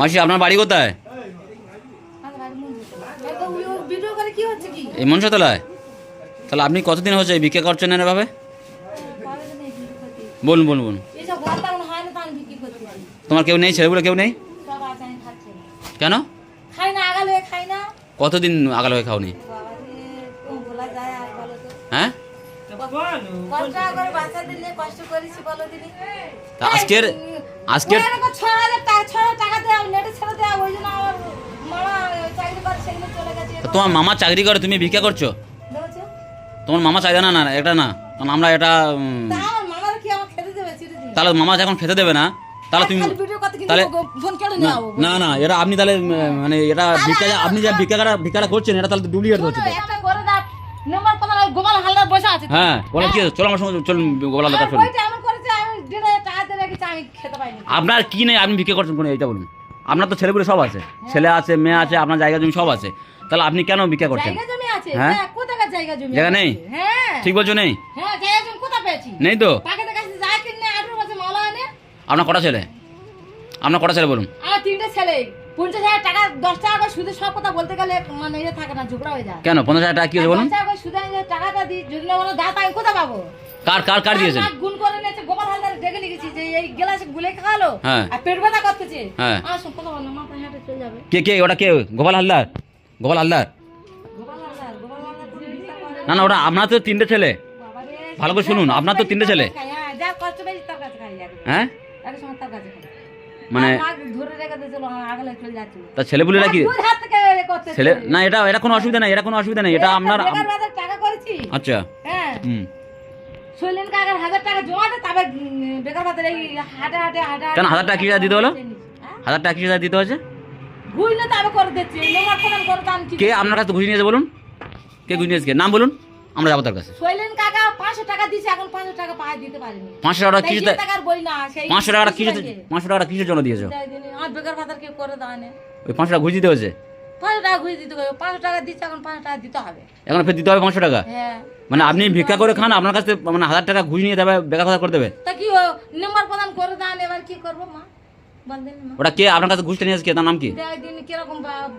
মাসি আপনার বাড়ি কোথায়? এই মনসাতলায়? তাহলে আপনি কতদিন হচ্ছে এই ভিক্ষা করছেন এভাবে? বিক্রি বলুন বলুন বলুন। বিক্রি তোমার কেউ নেই? ছেলেগুলো কেউ নেই। কেন? কতদিন আগাল হয়ে খাওনি? হ্যাঁ? আজকের তা তোমার মামা চাকরি করে তুমি ভিক্ষা করছ? তোমার মামা চাই না না এটা না। কারণ আমরা এটা তাহলে মামা যখন খেতে দেবে না তাহলে তুমি তাহলে না না এটা আপনি তাহলে মানে এটা ভিক্ষা আপনি যে ভিক্ষাটা ভিক্ষাটা করছেন এটা তাহলে ডুপ্লিকেট হচ্ছে। হ্যাঁ বলো কি চলো আমার সঙ্গে চলুন গোপাল দাদা চলুন ওইটা আমার করেছে আমি দেড় হাজার টাকা দিয়ে রেখেছি আমি খেতে পাইনি আপনার কি নেই আপনি ভিক্ষা করছেন কোনো এইটা বলুন। আপনার তো ছেলেপুলে সব আছে। ছেলে আছে মেয়ে আছে আপনার জায়গা জমি সব আছে। তাহলে আপনি কেন ভিক্ষা করছেন? হ্যাঁ? হ্যাঁ জায়গা? নেই? হ্যাঁ। ঠিক বলছো নেই? হ্যাঁ নেই তো? আপনার কটা ছেলে? আপনার কটা ছেলে বলুন। আমার তিনটে ছেলে। পঞ্চাশ হাজার টাকা দশ টাকা করে সুদে সব কথা বলতে গেলে মানে ইয়ে থাকে না ঝগড়া হয়ে যায়। কেন? পঞ্চাশ হাজার টাকা কি বলুন? দশ টাকা করে সুদে আমি যে টাকাটা দিই যদি না দাঁত আমি কোথা পাবো? কার কার কার দিয়েছেন? গুণ করে নিয়েছে গোপাল হালদার ডেকে নিয়ে গেছি যে এই গ্লাসে গুলে খাওয়ালো হ্যাঁ। আর পেট ব্যথা করতেছে। হ্যাঁ। সব কথা বলো মাথা হেঁটে চলে যাবে। কে কে ওটা কে? গোপাল হালদার? গোপাল হালদার? না না ওটা আপনার তো তিনটে ছেলে। ভালো করে শুনুন, আপনার তো তিনটে ছেলে। হ্যাঁ, হ্যাঁ? মানে যাচ্ছিল তা এ করতে ছেলে না এটা এটা কোনো অসুবিধা নেই এটা কোনো অসুবিধা নেই এটা আপনার আচ্ছা। হ্যাঁ। হুম। শৈলেন কাকার হাজার টাকা জমা তবে বেকার বাজার এই হাটে হাটে হাটে কেন হাজার টাকা করে দিতে হলো? হাজার টাকা কিসে দিতে আমি করে দিচ্ছি করে দাম কে আপনার কাছে ঘুষ নিয়েছে বলুন? কে ঘুষ নিয়েছে? নাম বলুন আমরা যাব তার কাছে। শৈলেন কাকা পাঁচশো টাকা দিছে এখন পাঁচশো টাকা পায়ে দিতে পারিনি। পাঁচশো টাকা কিছু টাকার বই না সেই পাঁচশো কিছু কিসের পাঁচশো টাকাটা কিসের জন্য দিয়েছ? বেকার ভাতার করে ওই পাঁচশো টাকা ঘুষ দিতে হয়েছে? পাঁচশো টাকা ঘুরে দিতে হবে পাঁচশো টাকা দিচ্ছে এখন পাঁচশো টাকা দিতে হবে। এখন ফের দিতে হবে পাঁচশো টাকা? হ্যাঁ। মানে আপনি ভিক্ষা করে খান আপনার কাছে মানে হাজার টাকা ঘুষ নিয়ে যাবে বেকার কথা করে দেবে? তা কি নম্বর প্রদান করে দেন এবার কি করব মা? ওটা কে আপনার কাছে ঘুষটা নিয়েছে কে তার নাম কি? দিন কীরকম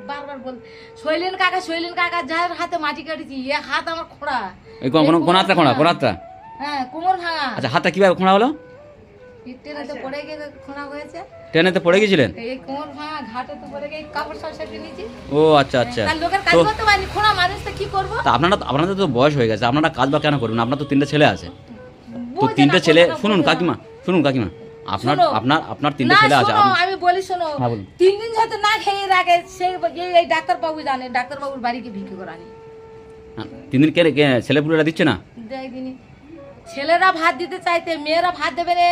বারবার বল শৈলেন কাকা শৈলেন কাকা যার হাতে মাটি কাটেছি এ হাত আমার খোঁড়া। এই কোন কোন হাতটা খোঁড়া? কোন হাতটা? হ্যাঁ কোমর ভাঙা। আচ্ছা হাতটা কীভাবে খোঁড়া হলো? ট্রেনেতে পড়ে গিয়ে খোঁড়া হয়েছে। ট্রেনেতে পড়ে গেছিলেন? এই কোমর ভাঙা ঘাটে তো পড়ে গিয়ে কাপড় সব সেটে নিয়েছি। ও আচ্ছা আচ্ছা। তো করব? তা আপনারা আপনাদের তো বয়স হয়ে গেছে আপনারা কাজ বা কেন করবেন? আপনার তো তিনটে ছেলে আছে। তো তিনটে ছেলে শুনুন কাকিমা শুনুন কাকিমা। আপনার আপনার আপনার তিনটে ছেলে আছে। আমি বলি শোনো হ্যাঁ, তিন দিন যাতে না খেয়ে রাখে সেই এই- জানে ডাক্তারবাবুর বাড়িকে ভিক্ষে করানি। হ্যাঁ, তিন দিন কে ছেলেপুলেরা দিচ্ছে না? ছেলেরা ভাত দিতে চাইতে মেয়েরা ভাত দেবে রে।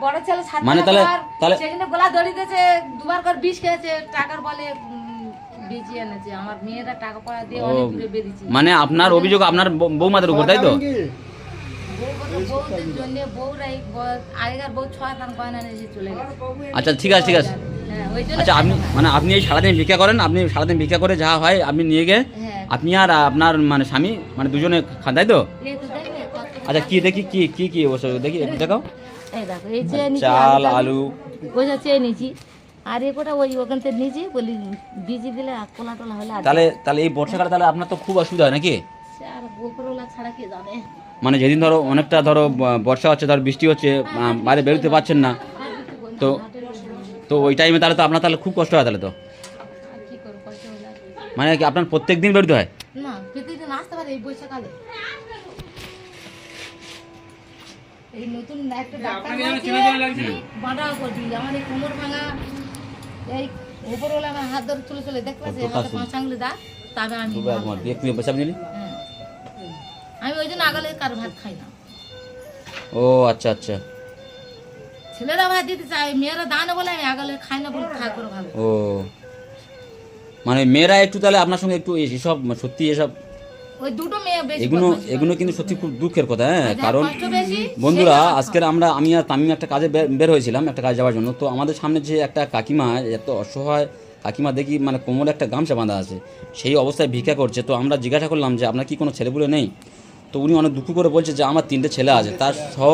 বড় ছেলে মানে তাহলে- তাহলে- সেখানে গোলা দড়ি দিয়েছে দুবার করে বিষ খেয়েছে টাকার বলে উম, বেঁচে এনেছে। আমার মেয়েরা টাকা পয়সা দিয়ে অনেক দূরে বেরিয়েছি মানে আপনার অভিযোগ আপনার বৌমাদের উপর তাই তো? আচ্ছা ঠিক আছে ঠিক আছে। হ্যাঁ ওই জন্য আচ্ছা আপনি মানে আপনি এই সারাদিন ভিক্ষা করেন আপনি সারাদিন ভিক্ষা করে যা হয় আপনি নিয়ে গিয়ে হ্যাঁ। আপনি আর আপনার মানে স্বামী মানে দুজনে খান তাই তো? আচ্ছা কি দেখি কি কি কি ওসব দেখি দেখাও। এই দেখো এই চেয়ে নিচে চাল আলু ওইটা চেয়ে নিয়েছি। আর এ কোটা ওই ওখান থেকে নিয়েছি বলি বিজি দিলে কোলা টোলা হলে তাহলে তাহলে এই বর্ষাকালে তাহলে আপনার তো খুব অসুবিধা হয় নাকি? আর গোপরওয়ালা ছাড়া কে জানে? মানে যেদিন ধরো অনেকটা ধরো বর্ষা হচ্ছে ধরো বৃষ্টি হচ্ছে বাইরে বেরোতে পারছেন না। তো তো ওই টাইমে তাহলে তো আপনার তাহলে খুব কষ্ট হয় তাহলে তো। মানে কি আপনার প্রত্যেক দিন বেরোতে হয়? না প্রতিদিন আসতে পারে এই বৈশাখালে এই নতুন একটা ডাক্তার বাঁধা করবি আমার এই কোমর ভাঙা এই উপরওয়ালা আমার হাত ধরে চলে চলে দেখতে পাচ্ছি হাতে পাঁচ আঙুলে দা তবে আমি। আমি ওই জন্য আগালে কার ভাত খাই না। ও আচ্ছা আচ্ছা। ছেলেরা ভাত দিতে চায় মেয়েরা দানে বলে আমি আগালে খাই না বলে খাই করে ভালো। ও। মানে মেয়েরা একটু তাহলে আপনার সঙ্গে একটু এসব সত্যি এসব ওই দুটো মেয়ে বেশি এগুলো এগুলো কিন্তু সত্যি খুব দুঃখের কথা হ্যাঁ কারণ বন্ধুরা আজকের আমরা আমি আর তামিম একটা কাজে বের- হয়েছিলাম একটা কাজে যাওয়ার জন্য। তো আমাদের সামনে যে একটা কাকিমা এত অসহায় কাকিমা দেখি মানে কোমরে একটা গামছা বাঁধা আছে সেই অবস্থায় ভিক্ষা করছে। তো আমরা জিজ্ঞাসা করলাম যে আপনার কি কোনো ছেলেপুলে নেই? তো উনি অনেক দুঃখ করে বলছে যে আমার তিনটে ছেলে আছে। তার সহ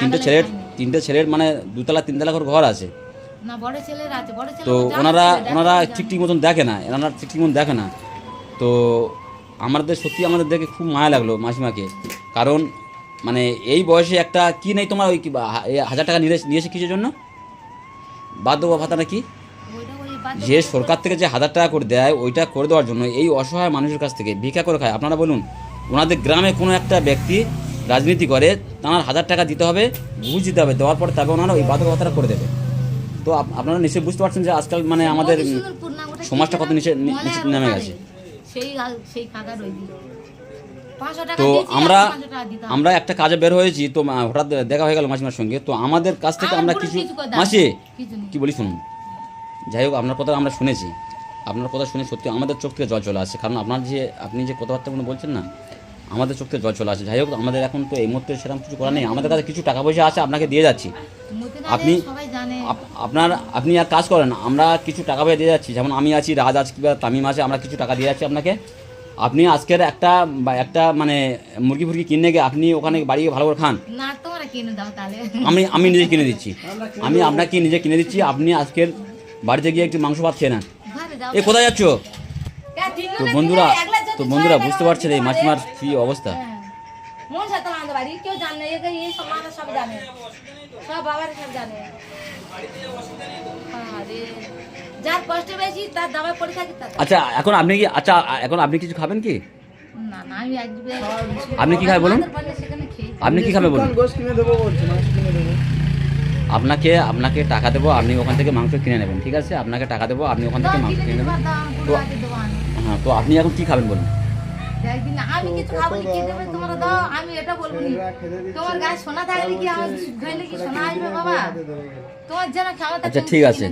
তিনটে ছেলের তিনটে ছেলের মানে দুতলা তিনতলা করে ঘর আছে। তো ওনারা ওনারা ঠিক ঠিক মতন দেখে না এনারা ঠিক ঠিক মতন দেখে না। তো আমাদের সত্যি আমাদের দেখে খুব মায়া লাগল মাসিমাকে। কারণ মানে এই বয়সে একটা কি নেই তোমার ওই হাজার টাকা নিয়ে নিয়েছে কিসের জন্য? বাধ্য ভাতাটা কি যে সরকার থেকে যে হাজার টাকা করে দেয় ওইটা করে দেওয়ার জন্য এই অসহায় মানুষের কাছ থেকে ভিক্ষা করে খায়। আপনারা বলুন ওনাদের গ্রামে কোনো একটা ব্যক্তি রাজনীতি করে তার হাজার টাকা দিতে হবে ঘুষ দিতে হবে দেওয়ার পরে তবে ওনারা ওই বাধ্যক ভাতাটা করে দেবে। তো আপনারা নিশ্চয়ই বুঝতে পারছেন যে আজকাল মানে আমাদের সমাজটা কত? নিচে নেমে গেছে। সেই সেই কাকার ওই দিকে। 500 টাকা তো আমরা আর 500 টাকা দিতে হবে। আমরা একটা কাজে বের হয়েছি তো হঠাৎ দেখা হয়ে গেল মাসিমার সঙ্গে। তো আমাদের কাছ থেকে আমরা কিছু মাসি কি বলি শুনুন? যাই হোক আপনার কথা আমরা শুনেছি। আপনার কথা শুনে সত্যি আমাদের চোখ থেকে জল চলে আসে কারণ আপনার যে আপনি যে কথাবার্তাগুলো বলছেন না আমাদের চোখ জল চলে আসে। যাই হোক আমাদের এখন তো এই মুহূর্তে সেরকম কিছু করার নেই। আমাদের কাছে কিছু টাকা পয়সা আছে আপনাকে দিয়ে যাচ্ছি। আপনি- আপনার আপনি এক কাজ করেন আমরা কিছু টাকা পয়সা দিয়ে যাচ্ছি। যেমন আমি আছি রাজ আজ কিংবা তামিম আছে আমরা কিছু টাকা দিয়ে যাচ্ছি আপনাকে। আপনি আজকের একটা বা একটা মানে মুরগি ফুরগি কিনে গিয়ে আপনি ওখানে বাড়ি ভালো করে খান। আমি আমি নিজে কিনে দিচ্ছি। আমি আপনাকে নিজে কিনে দিচ্ছি? আপনি আজকের বাড়িতে গিয়ে একটু মাংস ভাত খেয়ে নেন। এ কোথায় যাচ্ছ? তো বন্ধুরা তো বন্ধুরা বুঝতে পারছেন এই মাসিমার পারে, কি অবস্থা? হ্যাঁ। মন সাথে আমাদের বাড়ি। কেউ জানে এই সব সব জানে। সব বাবার সব জানে। যার কষ্ট বেশি তার দাবায় পড়ে আচ্ছা এখন আপনি কি আচ্ছা এখন আপনি কিছু খাবেন কি? না না আমি আজ আপনি কি খাবেন বলুন? আপনি কি খাবেন বলুন? গোশ কিনে দেবো বলছে মাংস কিনে দেবো। আপনাকে আপনাকে টাকা দেবো আপনি ওখান থেকে মাংস কিনে নেবেন ঠিক আছে? আপনাকে টাকা দেবো আপনি ওখান থেকে মাংস কিনে নেবেন। তো- হ্যাঁ তো আপনি এখন কি খাবেন বলুন? আমি কিছু খাব কি দেবে তোমরা দাও আমি এটা বলব তোমার গায়ে সোনা থাকলে কি আমার ধরলে কি সোনা আসবে বাবা? তোমার যেন ক্ষমতা আচ্ছা, ঠিক আছে।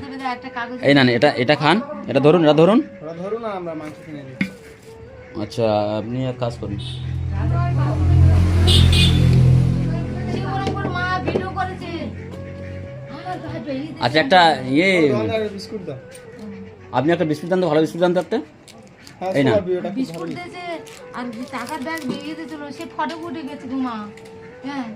এই না এটা এটা খান এটা ধরুন এটা ধরুন। ধরুন আমরা মাংস কিনে আচ্ছা আপনি এক কাজ করুন। আচ্ছা একটা ইয়ে বিস্কুট দাও। আপনি একটা বিস্কুট দান তো ভালো বিস্কুট দান তো একটা। এই না। বিস্কুট দিয়েছে আর টাকার ব্যাগ বেরিয়ে দিয়েছিল সে ফটো ফুটে গেছে গো মা। হ্যাঁ।